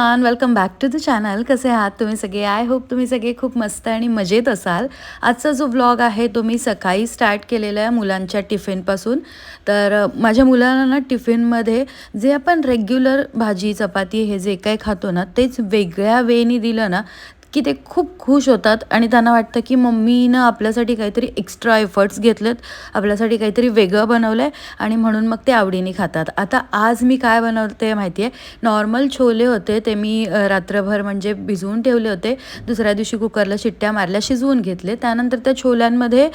Everyone welcome back to the channel कसे आहात तुम्ही सगळे? आय होप तुम्ही सगळे खूप मस्त आणि मजेत असाल. आजचा जो व्लॉग आहे तो मी सकाळी स्टार्ट केलेला आहे मुलांच्या टिफिनपासून तर माझ्या मुलांना ना टिफिनमध्ये जे आपण रेग्युलर भाजी चपाती हे जे काही खातो ना तेच वेगळ्या वेनी दिलं ना की ते खूप खुश होतात आणि त्यांना वाटतं की मम्मीनं आपल्यासाठी काहीतरी एक्स्ट्रा एफर्ट्स घेतलेत आपल्यासाठी काहीतरी वेगळं बनवलं आहे आणि म्हणून मग ते आवडीने खातात. आता आज मी काय बनवते माहिती आहे नॉर्मल छोले होते ते मी रात्रभर म्हणजे भिजवून ठेवले होते. दुसऱ्या दिवशी कुकरला शिट्ट्या मारल्या शिजवून घेतले. त्यानंतर त्या छोल्यांमध्ये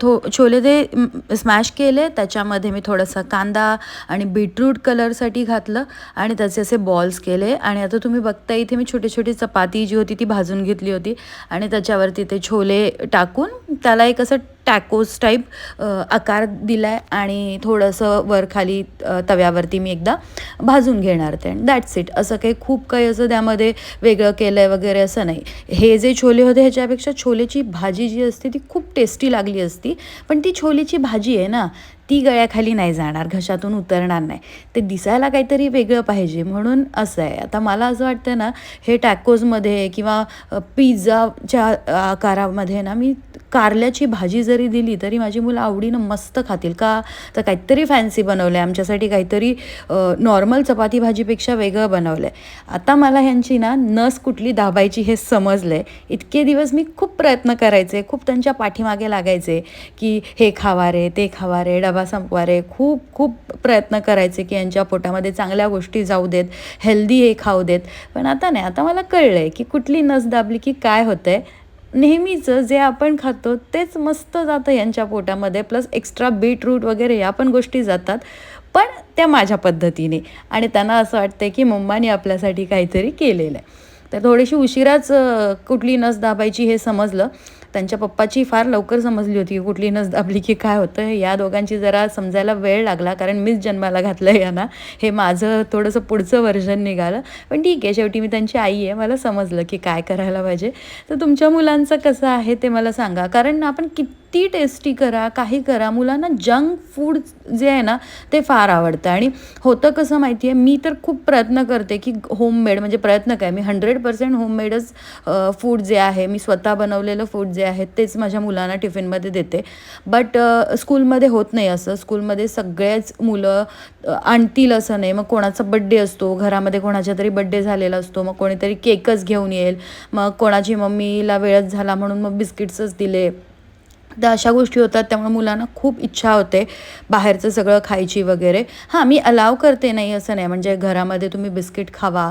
थो छोले ते स्मॅश केले त्याच्यामध्ये मी थोडासा कांदा आणि बीटरूट कलरसाठी घातलं आणि त्याचे असे बॉल्स केले. आणि आता तुम्ही बघता इथे मी छोटी छोटी चपाती जी होती ती भाजून घेतली होती. आणि त्याच्यावरती ते छोले टाकून त्याला एक असं टॅकोज टाईप आकार दिला आहे आणि थोडंसं वर खाली तव्यावरती मी एकदा भाजून घेणार ते. दॅट्स इट असं काही खूप काही असं त्यामध्ये वेगळं केलं आहे वगैरे असं नाही. हे जे छोले होते ह्याच्यापेक्षा छोलेची भाजी जी असते ती खूप टेस्टी लागली असती. पण ती छोलेची भाजी आहे ना ती गळ्याखाली नाही जाणार घशातून उतरणार नाही. ते दिसायला काहीतरी वेगळं पाहिजे. म्हणून असं आहे. आता मला असं वाटतं ना हे टॅकोजमध्ये किंवा पिझ्झाच्या आकारामध्ये ना मी कारल्याची भाजी जरी दिली तरी माझी मुलं आवडीनं मस्त खातील. का? तर काहीतरी फॅन्सी बनवलं आहे आमच्यासाठी काहीतरी नॉर्मल चपाती भाजीपेक्षा वेगळं बनवलं आहे आता मला ह्यांची ना नस कुठली दाबायची हे समजलं आहे इतके दिवस मी खूप प्रयत्न करायचे. खूप त्यांच्या पाठीमागे लागायचे की हे खावा रे ते खावा रे डबा संपवा खूप खूप प्रयत्न करायचे की यांच्या पोटामध्ये चांगल्या गोष्टी जाऊ देत हेल्दी हे खाऊ देत. पण आता नाही आता मला कळलं आहे की कुठली नस दाबली की काय होतं आहे नेहमीचं जे आपण खातो तेच मस्त जातं यांच्या पोटामध्ये प्लस एक्स्ट्रा बीटरूट वगैरे या पण गोष्टी जातात पण त्या माझ्या पद्धतीने. आणि त्यांना असं वाटतं की मम्माने आपल्यासाठी काहीतरी केलेलं आहे. तर थोडीशी उशिराच कुठली नस दाबायची हे समजलं. त्यांच्या पप्पाची फार लवकर समजली होती कुठली नस दाबली की काय होतं. या दोघांची जरा समजायला वेळ लागला कारण मीच जन्माला घातलं यांना. हे माझं थोडंसं पुढचं वर्जन निघालं. पण ठीक आहे शेवटी मी त्यांची आई आहे. मला समजलं की काय करायला पाहिजे. तर तुमच्या मुलांचं कसं आहे ते मला सांगा. कारण आपण किती टेस्टी करा काही करा. मुलांना जंक फूड जे आहे ना ते फार आवडतं. आणि होतं कसं माहिती आहे मी तर खूप प्रयत्न करते की होममेड म्हणजे प्रयत्न काय मी हंड्रेड पर्सेंट होममेडच फूड जे आहे मी स्वतः बनवलेलं फूड जे आहे तेच माझ्या मुलांना टिफिनमध्ये देते. बट स्कूलमध्ये होत नाही असं. स्कूलमध्ये सगळेच मुलं आणतील असं नाही. मग कोणाचा बड्डे असतो घरामध्ये कोणाच्या तरी बड्डे झालेला असतो मग कोणीतरी केकच घेऊन येईल. मग कोणाची मम्मीला वेळच झाला म्हणून मग बिस्किट्सच दिले. तर अशा गोष्टी होतात त्यामुळे मुलांना खूप इच्छा होते बाहेरचं सगळं खायची वगैरे. हां मी अलाव करते नाही असं नाही. म्हणजे घरामध्ये तुम्ही बिस्किट खावा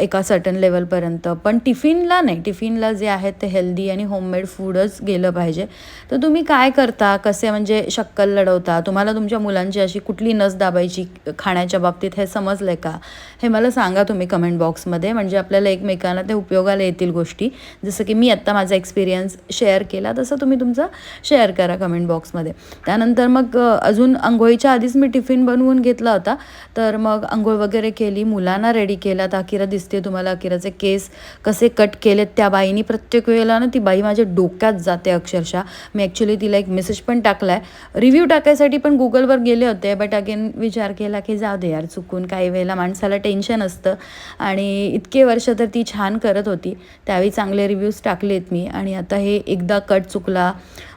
एका सर्टन लेवलपर्यंत पण टिफिनला नाही. टिफिनला जे आहे ते हेल्दी आणि होममेड फूडच गेलं पाहिजे. तर तुम्ही काय करता? कसे म्हणजे शक्कल लढवता? तुम्हाला तुमच्या मुलांची अशी कुठली नस दाबायची खाण्याच्या बाबतीत हे समजलं आहे का? हे मला सांगा तुम्ही कमेंट बॉक्समध्ये म्हणजे आपल्याला एकमेकांना ते उपयोगाला येतील गोष्टी. जसं की मी आत्ता माझा एक्सपिरियन्स शेअर केला तसं तुम्ही तुमचा शेअर करा कमेंट बॉक्समध्ये त्यानंतर मग अजून आंघोळीच्या आधीच मी टिफिन बनवून घेतला होता. तर मग आंघोळ वगैरे केली मुलांना रेडी केला. तर अकिरा दिसते तुम्हाला अकिराचे केस कसे कट केलेत. त्या बाईनी प्रत्येक वेळेला ना ती बाई माझ्या डोक्यात जाते अक्षरशः. मी ॲक्च्युली तिला एक मेसेज पण टाकला आहे रिव्ह्यू टाकायसाठी पण गुगलवर गेले होते बट अगेन विचार केला की जाऊ दे यार चुकून काही वेळेला माणसाला टेन्शन असतं. आणि इतके वर्ष तर ती छान करत होती. त्यावेळी चांगले रिव्ह्यूज टाकलेत मी. आणि आता हे एकदा कट चुकला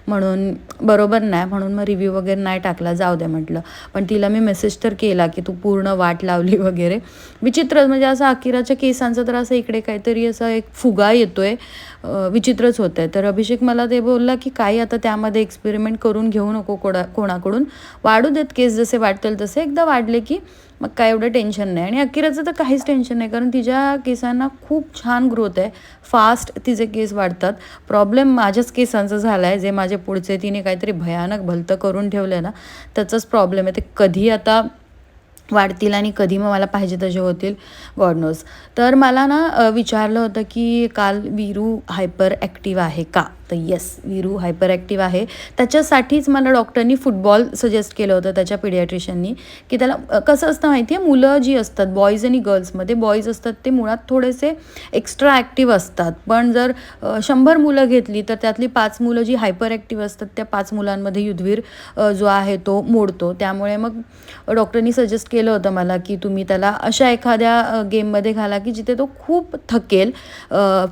म्हणून बरोबर नाही म्हणून मग रिव्ह्यू वगैरे नाही टाकला जाऊ दे म्हटलं. पण तिला मी मेसेज तर केला की तू पूर्ण वाट लावली वगैरे. विचित्रच म्हणजे असं अकिराच्या केसांचं तर असं इकडे काहीतरी असा एक फुगा येतो आहे विचित्रच होतं आहे तर अभिषेक मला ते बोलला की काही आता त्यामध्ये एक्सपेरिमेंट करून घेऊ नको कोणा कोणाकडून. वाढू देत केस जसे वाटतील तसे. एकदा वाढले की मग काय एवढं टेन्शन नाही. आणि अकिराचं तर काहीच टेन्शन नाही कारण तिच्या केसांना खूप छान ग्रोथ आहे. फास्ट तिचे केस वाढतात. प्रॉब्लेम माझ्याच केसांचा झाला आहे जे माझे पुढचे तिने काहीतरी भयानक भलतं करून ठेवलं आहे ना त्याचाच प्रॉब्लेम आहे. ते कधी आता वाढतील आणि कधी मग मला पाहिजे तसे होतील? गॉड नोज तर मला ना विचारलं होतं की काल वीरू हायपर ॲक्टिव्ह आहे का? तर येस विरू हायपर ॲक्टिव्ह आहे. त्याच्यासाठीच मला डॉक्टरनी फुटबॉल सजेस्ट केलं होतं त्याच्या पिडियाट्रिशियननी की त्याला कसं असतं माहिती आहे मुलं जी असतात बॉईज आणि गर्ल्समध्ये बॉईज असतात ते मुळात थोडेसे एक्स्ट्रा ॲक्टिव्ह असतात. पण जर शंभर मुलं घेतली तर त्यातली पाच मुलं जी हायपर ॲक्टिव्ह असतात त्या पाच मुलांमध्ये युद्धवीर जो आहे तो मोडतो. त्यामुळे मग डॉक्टरनी सजेस्ट केलं होतं मला की तुम्ही त्याला अशा एखाद्या गेममध्ये घाला की जिथे तो खूप थकेल.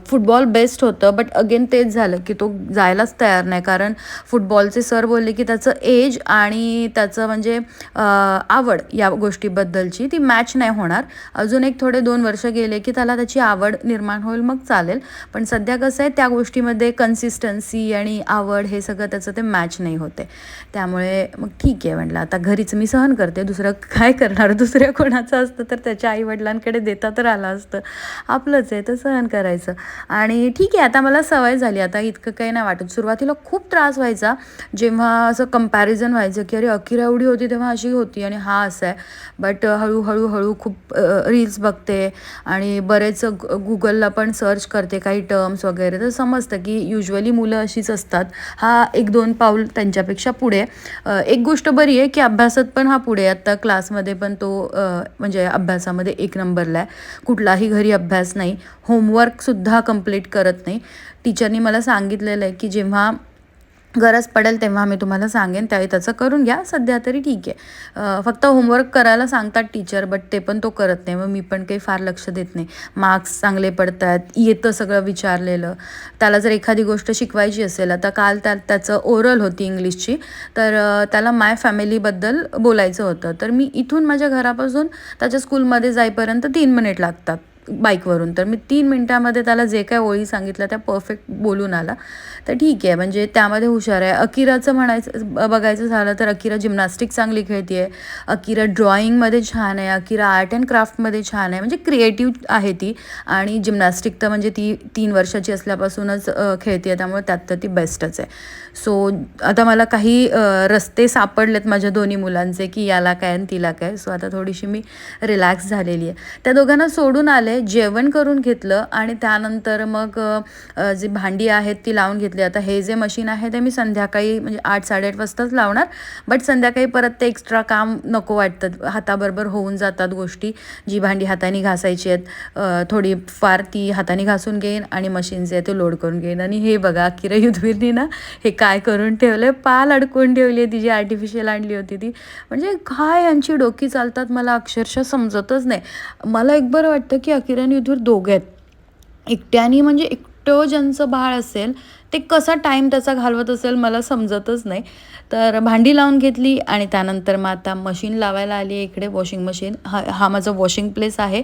फुटबॉल बेस्ट होतं बट अगेन तेच झालं की तो जायलाच तयार नाही. कारण फुटबॉलचे सर बोलले की त्याचं एज आणि त्याचं म्हणजे आवड या गोष्टीबद्दलची ती मॅच नाही होणार. अजून एक थोडे दोन वर्ष गेले की त्याला त्याची आवड निर्माण होईल मग चालेल. पण सध्या कसं आहे त्या गोष्टीमध्ये कन्सिस्टन्सी आणि आवड हे सगळं त्याचं ते मॅच नाही होते. त्यामुळे मग ठीक आहे म्हटलं आता घरीच मी सहन करते. दुसरं काय करणार? दुसऱ्या कोणाचं असतं तर त्याच्या आईवडिलांकडे देता तर आलं असतं. आपलंच आहे तर सहन करायचं. आणि ठीक आहे आता मला सवय झाली. आता इतकं काही नाही वाटत. सुरुवातीला खूप त्रास व्हायचा. जेव्हा असं कंपॅरिझन व्हायचं की अरे अकिरा एवढी होती तेव्हा अशी होती आणि हा असा आहे. बट हळूहळू हळू खूप रील्स बघते आणि बरेच गुगलला पण सर्च करते काही टर्म्स वगैरे. तर समजतं की युजली मुलं अशीच असतात. हा एक दोन पाऊल त्यांच्यापेक्षा पुढे. एक गोष्ट बरी आहे की अभ्यासात पण हा पुढे आत्ता आता क्लासमध्ये पण तो म्हणजे अभ्यासामध्ये एक नंबरला आहे. कुठलाही घरी अभ्यास नाही. होमवर्कसुद्धा कंप्लीट करत नाही. टीचरनी मला सांगितलेलं आहे की जेव्हा गरज पडेल तेव्हा मी तुम्हाला सांगेन त्यावेळी त्याचं करून घ्या. सध्या तरी ठीक आहे. फक्त होमवर्क करायला सांगतात टीचर बट ते पण तो करत नाही. मग मी पण काही फार लक्ष देत नाही. मार्क्स चांगले पडतात येतं सगळं विचारलेलं. त्याला जर एखादी गोष्ट शिकवायची असेल आता काल त्या त्याचं ओरल होती इंग्लिशची तर त्याला माय फॅमिलीबद्दल बोलायचं होतं. तर मी इथून माझ्या घरापासून त्याच्या स्कूलमध्ये जाईपर्यंत तीन मिनिट लागतात. बाईकवरून तर मी तीन मिनटामध्ये त्याला जे काय ओळी सांगितलं त्या परफेक्ट बोलून आला. तर ठीक आहे म्हणजे त्यामध्ये हुशार आहे. अकिराचं म्हणायचं ब- बघायचं झालं तर अकिरा जिम्नॅस्टिक चांगली खेळते आहे अकिरा ड्रॉइंगमध्ये छान आहे अकिरा आर्ट अँड क्राफ्टमध्ये छान आहे म्हणजे क्रिएटिव्ह आहे ती. आणि जिम्नॅस्टिक तर म्हणजे ती तीन वर्षाची असल्यापासूनच खेळते आहे त्यामुळे त्यात तर ती बेस्टच आहे. सो आता मला काही रस्ते सापडलेत माझ्या दोन्ही मुलांचे की याला काय आणि तिला काय. सो आता थोडीशी मी रिलॅक्स झालेली आहे. त्या दोघांना सोडून आले जेवण करून घेतलं आणि त्यानंतर मग जी भांडी आहेत ती लावून घेतली. घेतली आता हे जे मशीन आहे ते मी संध्याकाळी म्हणजे आठ साडेआठ वाजताच लावणार. बट संध्याकाळी परत ते एक्स्ट्रा काम नको वाटतं. हाताबरोबर होऊन जातात गोष्टी. जी भांडी हाताने घासायची आहेत थोडी फार ती हाताने घासून घेईन आणि मशीन जे आहे ते लोड करून घेईन. आणि हे बघा किरा युद्धवीरनी ना हे काय करून ठेवलं पाल अडकून ठेवली आहे ती जी आर्टिफिशियल आणली होती ती. म्हणजे काय यांची डोकी चालतात मला अक्षरशः समजतच नाही. मला एक बरं वाटतं की अकिरा आणि युद्धवीर दोघे आहेत. एकट्याने म्हणजे एकटं ज्यांचं बाळ असेल ते कसा टाईम त्याचा घालवत असेल मला समजतच नाही. तर भांडी लावून घेतली आणि त्यानंतर मग आता मशीन लावायला आली आहे इकडे वॉशिंग मशीन हा हा माझा वॉशिंग प्लेस आहे.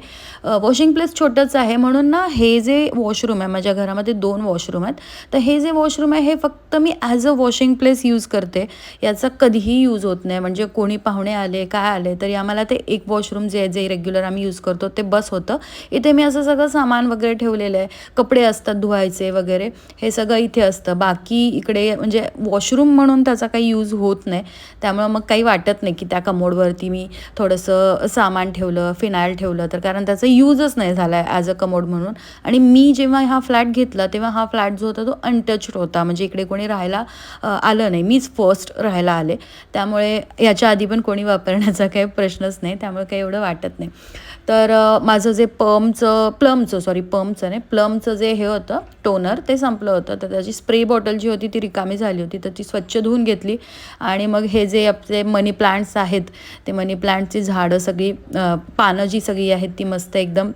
वॉशिंग प्लेस छोटंच आहे. म्हणून ना हे जे वॉशरूम आहे माझ्या घरामध्ये दोन वॉशरूम आहेत. तर हे जे वॉशरूम आहे हे फक्त मी as a washing place use करते. याचा कधीही यूज होत नाही. म्हणजे कोणी पाहुणे आले काय आले तरी आम्हाला ते एक वॉशरूम जे आहे जे रेग्युलर आम्ही यूज करतो ते बस होतं. इथे मी असं सगळं सामान वगैरे ठेवलेलं आहे. कपडे असतात धुवायचे वगैरे. हे सगळं इथे असतं. बाकी इकडे म्हणजे वॉशरूम म्हणून त्याचा काही यूज होत नाही. त्यामुळं मग काही वाटत नाही की त्या कमोडवरती मी थोडंसं सामान ठेवलं फिनाईल ठेवलं तर कारण त्याचा यूजच नाही झाला आहे ॲज अ कमोड म्हणून. आणि मी जेव्हा हा फ्लॅट घेतला तेव्हा हा फ्लॅट जो होता तो अनटच्ड होता. म्हणजे इकडे कोणी राहायला आलं नाही. मीच फर्स्ट राहायला आले. त्यामुळे याच्या आधी पण कोणी वापरण्याचा काही प्रश्नच नाही. त्यामुळे काही एवढं वाटत नाही. तर माझं जे पमचं प्लमचं सॉरी पमचं नाही प्लमचं जे हे होतं टोनर ते संपलं होतं. तर त्याची स्प्रे बॉटल जी होती ती रिकामी झाली होती तर ती स्वच्छ धुवून घेतली. आणि मग हे जे आपले मनी प्लांट्स आहेत ते मनी प्लांटची झाडं सगळी पानं जी सगळी आहेत ती मस्त एकदम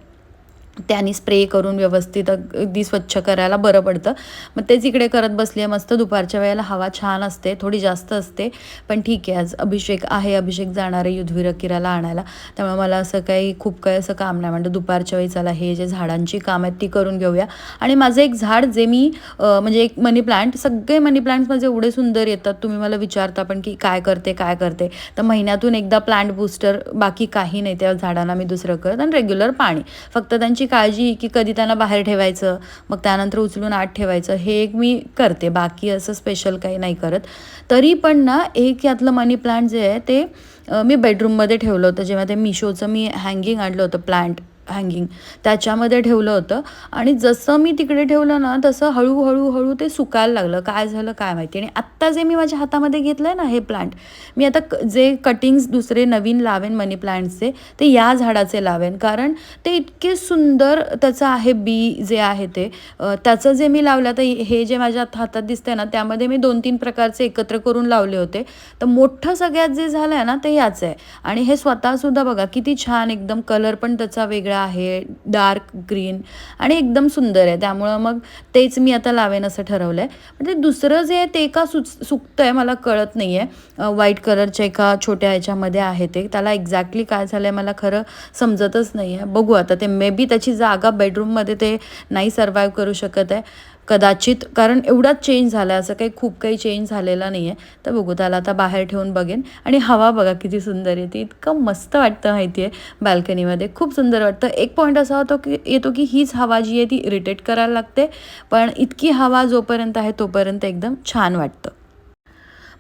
त्याने स्प्रे करून व्यवस्थित अगदी स्वच्छ करायला बरं पडतं. मग तेच इकडे करत बसली आहे मस्त. दुपारच्या वेळेला हवा छान असते थोडी जास्त असते. पण ठीक आहे आज अभिषेक आहे. अभिषेक जाणार आहे युद्धवीर किराला आणायला. त्यामुळे मला असं काही खूप काही असं काम नाही. म्हणतं दुपारच्या वेळी चला हे जे झाडांची काम आहेत ती करून घेऊया. आणि माझं एक झाड जे मी म्हणजे एक मनी प्लांट सगळे मनी प्लांट्स माझे एवढे सुंदर येतात. तुम्ही मला विचारता पण की काय करते काय करते. तर महिन्यातून एकदा प्लांट बूस्टर बाकी काही नाही त्या झाडांना मी दुसरं करत. आणि रेग्युलर पाणी. फक्त त्यांची काळजी की कधी त्यांना बाहेर ठेवायचं मग त्यानंतर उचलून आत ठेवायचं हे एक मी करते. बाकी असं स्पेशल काही नाही करत. तरी पण ना एक यातलं मनी प्लांट जे आहे ते मी बेडरूममध्ये ठेवलं होतं. जेव्हा ते मिशोचं मी हँगिंग आणलं होतं प्लांट हँगिंग त्याच्यामध्ये ठेवलं होतं. आणि जसं मी तिकडे ठेवलं ना तसं हळूहळू हळू ते सुकायला लागलं. काय झालं काय माहिती. आणि आत्ता जे मी माझ्या हातामध्ये घेतलं आहे ना हे प्लांट मी आता क जे कटिंग्स दुसरे नवीन लावेन मनी प्लांटचे ते या झाडाचे लावेन. कारण ते इतके सुंदर त्याचं आहे बी जे आहे ते त्याचं जे मी लावलं तर हे जे माझ्या हातात दिसतंय ना त्यामध्ये मी दोन तीन प्रकारचे एकत्र करून लावले होते. तर मोठं सगळ्यात जे झालं आहे ना ते याचं आहे. आणि हे स्वतःसुद्धा बघा किती छान एकदम कलर पण त्याचा वेगळा आहे डार्क ग्रीन आणि एकदम सुंदर आहे. त्यामुळं मग तेच मी आता लावेन असं ठरवलं आहे म्हणजे दुसरं जे आहे ते का सुच सुकतं आहे मला कळत नाही आहे व्हाईट कलरच्या एका छोट्या ह्याच्यामध्ये आहे ते. त्याला एक्झॅक्टली काय झालं आहे मला खरं समजतच नाही आहे बघू आता ते मे बी त्याची जागा बेडरूममध्ये ते नाही सर्वाईव्ह करू शकत आहे. कदाचित कारण एवढाच चेंज झाला आहे असं काही खूप काही चेंज झालेला नाही आहे तर बघू त्याला आता बाहेर ठेवून बघेन. आणि हवा बघा किती सुंदर येते. इतकं मस्त वाटतं माहिती आहे बाल्कनीमध्ये खूप सुंदर वाटतं. एक पॉईंट असा होतो की येतो की हीच हवा जी आहे ती इरिटेट करायला लागते. पण इतकी हवा जोपर्यंत आहे तोपर्यंत एकदम छान वाटतं.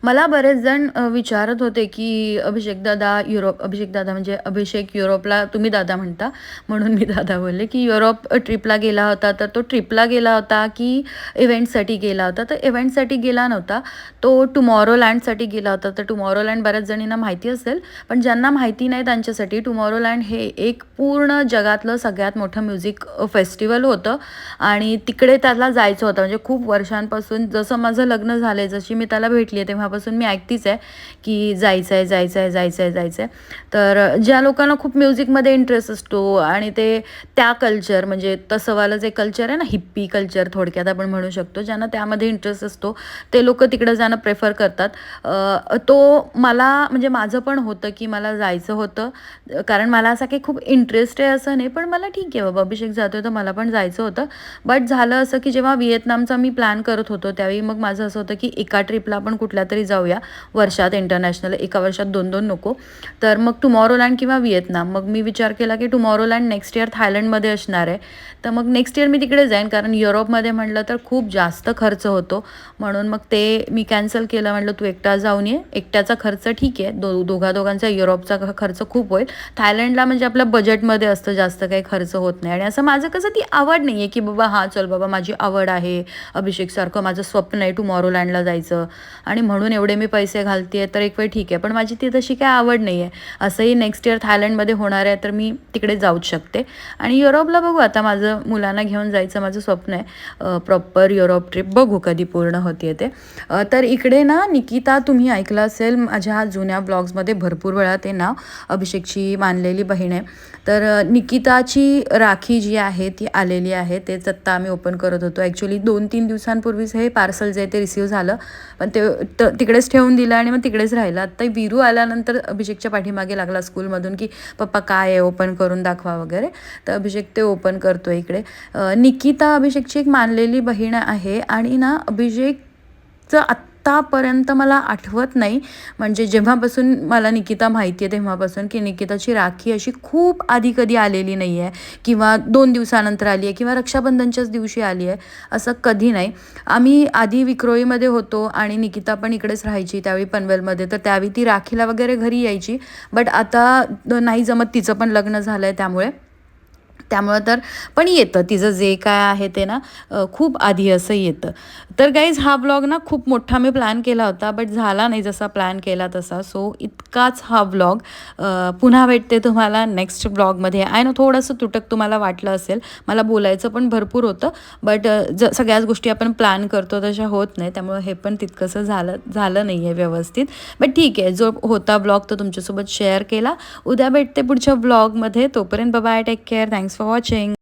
मला बरेच जण विचारत होते की अभिषेक दादा युरोप अभिषेक दादा म्हणजे अभिषेक युरोपला तुम्ही दादा म्हणता म्हणून मी दादा बोलले की युरोप ट्रिपला गेला होता तर तो ट्रिपला गेला होता की इव्हेंटसाठी गेला होता? तर इव्हेंटसाठी गेला नव्हता तो टुमॉरो लँडसाठी गेला होता. तर टुमॉरो लँड बऱ्याच जणींना माहिती असेल पण ज्यांना माहिती नाही त्यांच्यासाठी टुमॉरो लँड हे एक पूर्ण जगातलं सगळ्यात मोठं म्युझिक फेस्टिवल होतं आणि तिकडे त्याला जायचं होतं. म्हणजे खूप वर्षांपासून जसं माझं लग्न झालं आहे जशी मी त्याला भेटली आहे तेव्हापासून मी ऐकतीच आहे की जायचं आहे जायचं आहे जायचं आहे जायचं आहे तर ज्या लोकांना खूप म्युझिकमध्ये इंटरेस्ट असतो आणि ते त्या कल्चर म्हणजे तसंवालं जे कल्चर आहे ना हिप्पी कल्चर थोडक्यात आपण म्हणू शकतो ज्यांना त्यामध्ये इंटरेस्ट असतो ते लोक तिकडं जाणं प्रेफर करतात. तो मला म्हणजे माझं पण होतं की मला जायचं होतं कारण मला असा काही खूप इंटरेस्ट आहे असं नाही पण मला ठीक आहे बाबा अभिषेक जातोय तर मला पण जायचं होतं. बट झालं असं की जेव्हा व्हिएतनामचा मी प्लॅन करत होतो त्यावेळी मग माझं असं होतं की एका ट्रिपला आपण कुठल्या तरी जाऊया. वर्षात इंटरनॅशनल एका वर्षात दोन दोन नको. तर मग टुमॉरोलँड किंवा व्हिएतनाम. मग मी विचार केला की टुमॉरोलँड नेक्स्ट इयर थायलंडमध्ये असणार आहे. तर मग नेक्स्ट इयर मी तिकडे जाईन. कारण युरोपमध्ये म्हटलं तर खूप जास्त खर्च होतो. म्हणून मग ते मी कॅन्सल केलं. म्हटलं तू एकटा जाऊन ये. एकट्याचा खर्च ठीक आहे. दो दोघा दोघांचा युरोपचा खर्च खूप होईल. थायलंडला म्हणजे आपल्या बजेटमध्ये असतं जास्त काही खर्च होत नाही. आणि असं माझं कसं ती आवड नाही आहे की बाबा हां चल बाबा माझी आवड आहे. अभिषेकसारखं माझं स्वप्न आहे टुमॉरोलँडला जायचं. आणि म्हणून एवढे मी पैसे घालते तर एक वेळ ठीक आहे. पण माझी ती तशी काय आवड नाही आहे असंही नेक्स्ट इयर थायलंडमध्ये होणार आहे तर मी तिकडे जाऊच शकते. आणि युरोपला बघू आता माझं मुलांना घेऊन जायचं माझं स्वप्न आहे. प्रॉपर युरोप ट्रिप बघू कधी पूर्ण होते ते तर इकडे ना निकिता तुम्ही ऐकलं असेल माझ्या जुन्या ब्लॉग्समध्ये भरपूर वेळा ते नाव अभिषेकची मानलेली बहीण आहे. तर निकिताची राखी जी आहे ती आलेली आहे. तेच आत्ता आम्ही ओपन करत होतो. ॲक्च्युली दोन तीन दिवसांपूर्वीच हे पार्सल जे आहे ते रिसीव झालं. पण ते तिकडेच ठेवून दिलं आणि मग तिकडेच राहिलं. आत्ता विरू आल्यानंतर अभिषेकच्या पाठीमागे लागला स्कूलमधून की पप्पा काय आहे? ओपन करून दाखवा वगैरे. तर अभिषेक ते ओपन करतो इकडे. निकिता अभिषेकची एक मानलेली बहीण आहे आणि ना अभिषेकचं आत्ता आत्तापर्यंत मला आठवत नाही. म्हणजे जेव्हापासून मला निकिता माहिती आहे तेव्हापासून की निकिताची राखी अशी खूप आधी कधी आलेली नाही आहे किंवा दोन दिवसानंतर आली आहे किंवा रक्षाबंधनच्याच दिवशी आली आहे असं कधी नाही. आम्ही आधी विक्रोळीमध्ये होतो आणि निकिता पण इकडेच राहायची त्यावेळी पनवेलमध्ये तर त्यावेळी ती राखीला वगैरे घरी यायची. बट आता नाही जमत तिचं पण लग्न झालं आहे त्यामुळे. त्यामुळं तर पण येतं. तिचं जे काय आहे ते ना खूप आधी असं येतं. तर गाईज हा ब्लॉग ना खूप मोठा मी प्लॅन केला होता बट झाला नाही जसा प्लॅन केला तसा. सो इतकाच हा ब्लॉग पुन्हा भेटते तुम्हाला नेक्स्ट ब्लॉगमध्ये आय ना थोडंसं तुटक तुम्हाला वाटलं असेल. मला बोलायचं पण भरपूर होतं बट ज सगळ्याच गोष्टी आपण प्लॅन करतो तशा होत नाही. त्यामुळं हे पण तितकंसं झालं झालं नाही आहे व्यवस्थित. बट ठीक आहे जो होता ब्लॉग तो तुमच्यासोबत शेअर केला. उद्या भेटते पुढच्या ब्लॉगमध्ये तोपर्यंत bye take care thanks for watching